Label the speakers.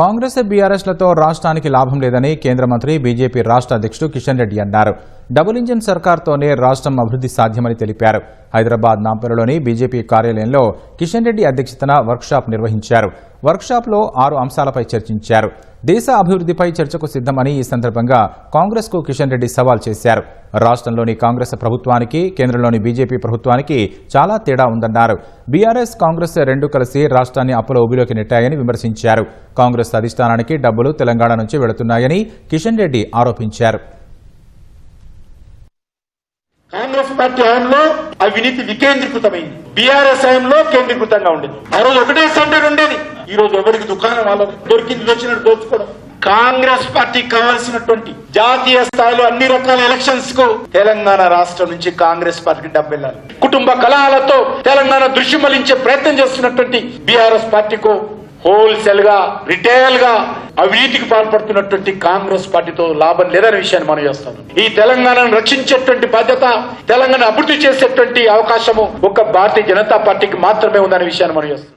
Speaker 1: కాంగ్రెస్ బీఆర్ఎస్లతో రాష్ట్రానికి లాభం లేదని కేంద్ర మంత్రి బీజేపీ రాష్ట్ర అధ్యక్షుడు కిషన్ రెడ్డి అన్నారు. డబుల్ ఇంజిన్ సర్కార్తోనే రాష్ట్రం అభివృద్ధి సాధ్యమని తెలిపారు. హైదరాబాద్ నాంపల్లిలోని బీజేపీ కార్యాలయంలో కిషన్ రెడ్డి అధ్యక్షతన వర్క్షాప్ నిర్వహించారు. వర్క్షాప్లో ఆరు అంశాలపై చర్చించారు. దేశ అభివృద్ధిపై చర్చకు సిద్దమని ఈ సందర్భంగా కాంగ్రెస్కు కిషన్ రెడ్డి సవాల్ చేశారు. రాష్ట్రంలోని కాంగ్రెస్ ప్రభుత్వానికి కేంద్రంలోని బీజేపీ ప్రభుత్వానికి చాలా తేడా ఉందన్నారు. బీఆర్ఎస్ కాంగ్రెస్ రెండు కలిసి రాష్ట్రాన్ని అప్పుల ఊబిలోకి నెట్టాయని విమర్శించారు. కాంగ్రెస్ అధిష్టానానికి డబ్బులు తెలంగాణ నుంచి వెళుతున్నాయని కిషన్ రెడ్డి ఆరోపించారు.
Speaker 2: కాంగ్రెస్ పార్టీ హయాంలో అవినీతి వికేంద్రీకృతమైంది. బీఆర్ఎస్ హయాంలో కేంద్రీకృతంగా ఉండేది. ఆ రోజు ఒకటే సెంటర్ ఉండేది. ఈ రోజు ఎవరికి దుకాణం వాళ్ళది? దొరికింది వచ్చినట్టు దోచుకోవడం. కాంగ్రెస్ పార్టీకి కావాల్సినటువంటి జాతీయ స్థాయిలో అన్ని రకాల ఎలక్షన్స్కు తెలంగాణ రాష్ట్రం నుంచి కాంగ్రెస్ పార్టీకి డబ్బు వెళ్ళాలి. కుటుంబ కలహాలతో తెలంగాణ దృశ్యమలించే ప్రయత్నం చేస్తున్నటువంటి బీఆర్ఎస్ పార్టీకు హోల్సేల్గా రిటైల్గా అవినీతికి పాల్పడుతున్నటువంటి కాంగ్రెస్ పార్టీతో లాభం లేదనే విషయాన్ని మనం చేస్తాం. ఈ తెలంగాణను రక్షించేటువంటి బాధ్యత తెలంగాణ అభివృద్ధి చేసేటువంటి అవకాశము ఒక్క భారతీయ జనతా పార్టీకి మాత్రమే ఉందనే విషయాన్ని మనం చేస్తాం.